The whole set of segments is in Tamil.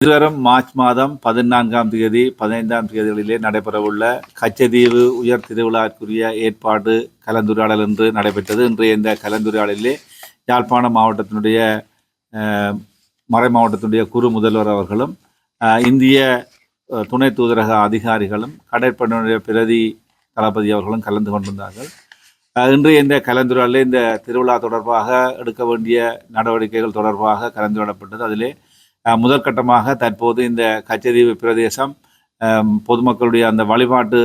இதுவரும் மார்ச் மாதம் பதினான்காம் தேதி பதினைந்தாம் தேதிகளிலே நடைபெறவுள்ள கச்சதீவு உயர் திருவிழாவிற்குரிய ஏற்பாடு கலந்துரையாடல் என்று நடைபெற்றது. இன்றைய இந்த கலந்துரையாடலிலே யாழ்ப்பாணம் மாவட்டத்தினுடைய மறை மாவட்டத்தினுடைய குறு முதல்வர் அவர்களும் இந்திய துணை தூதரக அதிகாரிகளும் கடற்படையினுடைய பிரதி தளபதி அவர்களும் கலந்து கொண்டிருந்தார்கள். அஹ், இன்றைய இந்த கலந்துரையாடலில் இந்த திருவிழா தொடர்பாக எடுக்க வேண்டிய நடவடிக்கைகள் தொடர்பாக கலந்துரையாடப்பட்டது. அதிலே முதற்கட்டமாக தற்போது இந்த கச்சதீவு பிரதேசம் பொதுமக்களுடைய அந்த வழிபாட்டு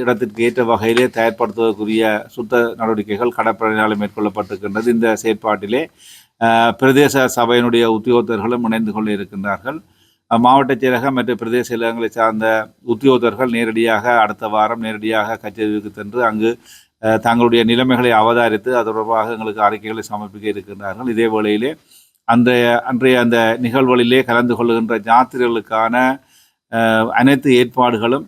இடத்திற்கு ஏற்ற வகையிலே தயார்படுத்துவதற்குரிய சுத்த நடவடிக்கைகள் கடற்படையினால் மேற்கொள்ளப்பட்டிருக்கின்றது. இந்த செயற்பாட்டிலே பிரதேச சபையினுடைய உத்தியோகத்தர்களும் இணைந்து கொள்ள இருக்கின்றார்கள் மாவட்ட செயலகம் மற்றும் பிரதேச செயலகங்களை சார்ந்த உத்தியோகத்தர்கள் நேரடியாக அடுத்த வாரம் நேரடியாக கச்சேரிக்கு சென்று அங்கு தங்களுடைய நிலைமைகளை அவதாரித்து அது தொடர்பாக எங்களுக்கு அறிக்கைகளை சமர்ப்பிக்க இருக்கின்றார்கள். இதே வேளையிலே அந்த அன்றைய அந்த நிகழ்வுகளிலே கலந்து கொள்ளுகின்ற ஜாத்திரைகளுக்கான அனைத்து ஏற்பாடுகளும்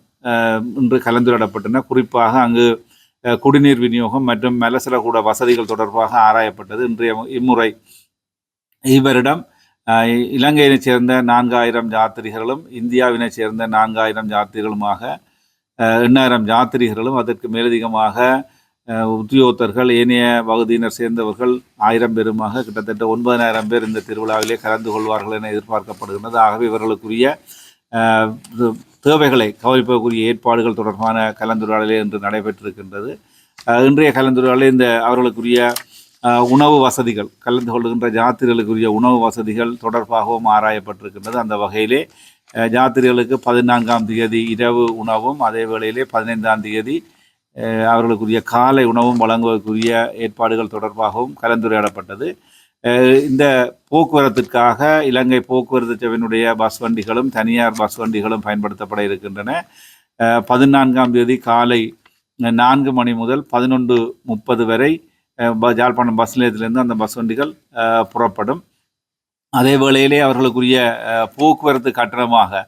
இன்று கலந்துரையாடப்பட்டன. குறிப்பாக அங்கு குடிநீர் விநியோகம் மற்றும் மலசலகூட வசதிகள் தொடர்பாக ஆராயப்பட்டது. இன்றைய இம்முறை இவரிடம் இலங்கையினைச் சேர்ந்த நான்காயிரம் ஜாத்திரிகர்களும் இந்தியாவினைச் சேர்ந்த நான்காயிரம் ஜாத்திரிகளுமாக எண்ணாயிரம் ஜாத்திரிகர்களும் அதற்கு மேலதிகமாக அஹ், உத்தியோகத்தர்கள் ஏனைய பகுதியினர் சேர்ந்தவர்கள் ஆயிரம் பேருமாக கிட்டத்தட்ட ஒன்பதாயிரம் பேர் இந்த திருவிழாவிலே கலந்து கொள்வார்கள் என எதிர்பார்க்கப்படுகின்றது. ஆகவே இவர்களுக்குரிய தேவைகளை கவனிப்பதற்குரிய ஏற்பாடுகள் தொடர்பான கலந்துரையாடலே இன்று நடைபெற்றிருக்கின்றது. இன்றைய கலந்துரையாடலே இந்த அவர்களுக்குரிய உணவு வசதிகள் கலந்து கொள்கின்ற ஜாத்திரைகளுக்குரிய உணவு வசதிகள் தொடர்பாகவும் ஆராயப்பட்டிருக்கின்றது. அந்த வகையிலே ஜாத்திரைகளுக்கு பதினான்காம் தேதி இரவு உணவும் அதே வேளையிலே பதினைந்தாம் தேதி அவர்களுக்குரிய காலை உணவும் வழங்குவதற்குரிய ஏற்பாடுகள் தொடர்பாகவும் கலந்துரையாடப்பட்டது. இந்த போக்குவரத்திற்காக இலங்கை போக்குவரத்து சபையினுடைய பஸ் வண்டிகளும் தனியார் பஸ் வண்டிகளும் பயன்படுத்தப்பட இருக்கின்றன. பதினான்காம் தேதி காலை நான்கு மணி முதல் பதினொன்று முப்பது வரை ப- யாழ்ப்பாணம் பஸ் நிலையத்திலிருந்து அந்த பஸ் வண்டிகள் புறப்படும். அதே வேளையிலே அவர்களுக்குரிய போக்குவரத்து கட்டணமாக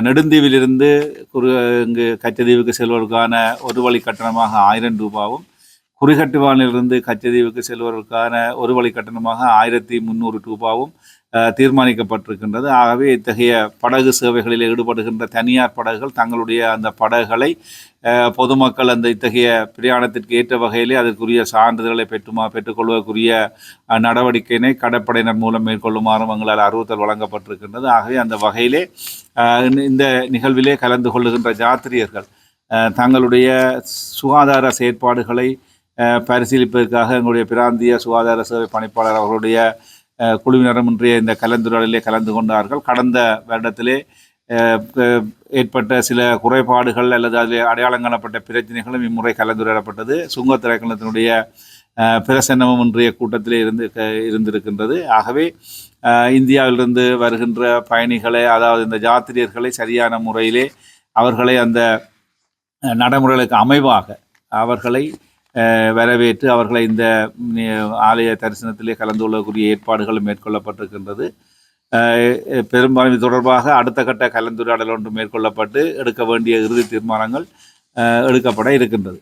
நெடுந்தீவிலிருந்து குறு இங்கு கச்சதீவுக்கு செல்வதற்கான ஒரு வழி கட்டணமாக ஆயிரம் ரூபாவும் குறிகட்டுவானிலிருந்து கச்சதீவுக்கு செல்வதற்கான ஒரு வழி கட்டணமாக ஆயிரத்தி முந்நூறு ரூபாவும் தீர்மானிக்கப்பட்டிருக்கின்றது. ஆகவே இத்தகைய படகு சேவைகளில் ஈடுபடுகின்ற தனியார் படகுகள் தங்களுடைய அந்த படகுகளை பொதுமக்கள் அந்த இத்தகைய பிரயாணத்திற்கு ஏற்ற வகையிலே அதற்குரிய சான்றிதழ்களை பெற்றுமா பெற்றுக்கொள்வதற்குரிய நடவடிக்கையினை கடற்படையினர் மூலம் மேற்கொள்ளுமாறும் எங்களால் அறிவுறுத்தல் வழங்கப்பட்டிருக்கின்றது. ஆகவே அந்த வகையிலே இந்த- நிகழ்விலே கலந்து கொள்ளுகின்ற ஜாத்திரியர்கள் தங்களுடைய சுகாதார செயற்பாடுகளை பரிசீலிப்பதற்காக எங்களுடைய பிராந்திய சுகாதார சேவை பணிப்பாளர் அவர்களுடைய குழுவினரும் இன்றைய இந்த கலந்துரையாடலிலே கலந்து கொண்டார்கள். கடந்த வருடத்திலே ஏற்பட்ட சில குறைபாடுகள் அல்லது அதில் அடையாளம் காணப்பட்ட பிரச்சனைகளும் இம்முறை கலந்துரையாடப்பட்டது. சுங்கத்திரைக்கணத்தினுடைய பிரசன்னமும் இன்றைய கூட்டத்திலே இருந்து க- இருந்திருக்கின்றது. ஆகவே இந்தியாவிலிருந்து வருகின்ற பயணிகளை அதாவது இந்த ஜாத்திரியர்களை சரியான முறையிலே அவர்களை அந்த நடைமுறைகளுக்கு அமைவாக அவர்களை வரவேற்று அவர்களை இந்த ஆலய தரிசனத்திலே கலந்து கொள்ளக்கூடிய ஏற்பாடுகள் மேற்கொள்ளப்பட்டிருக்கின்றது. பெரும்பாலும் இது தொடர்பாக அடுத்த கட்ட கலந்துரையாடல் ஒன்று மேற்கொள்ளப்பட்டு எடுக்க வேண்டிய இறுதி தீர்மானங்கள் எடுக்கப்பட இருக்கின்றது.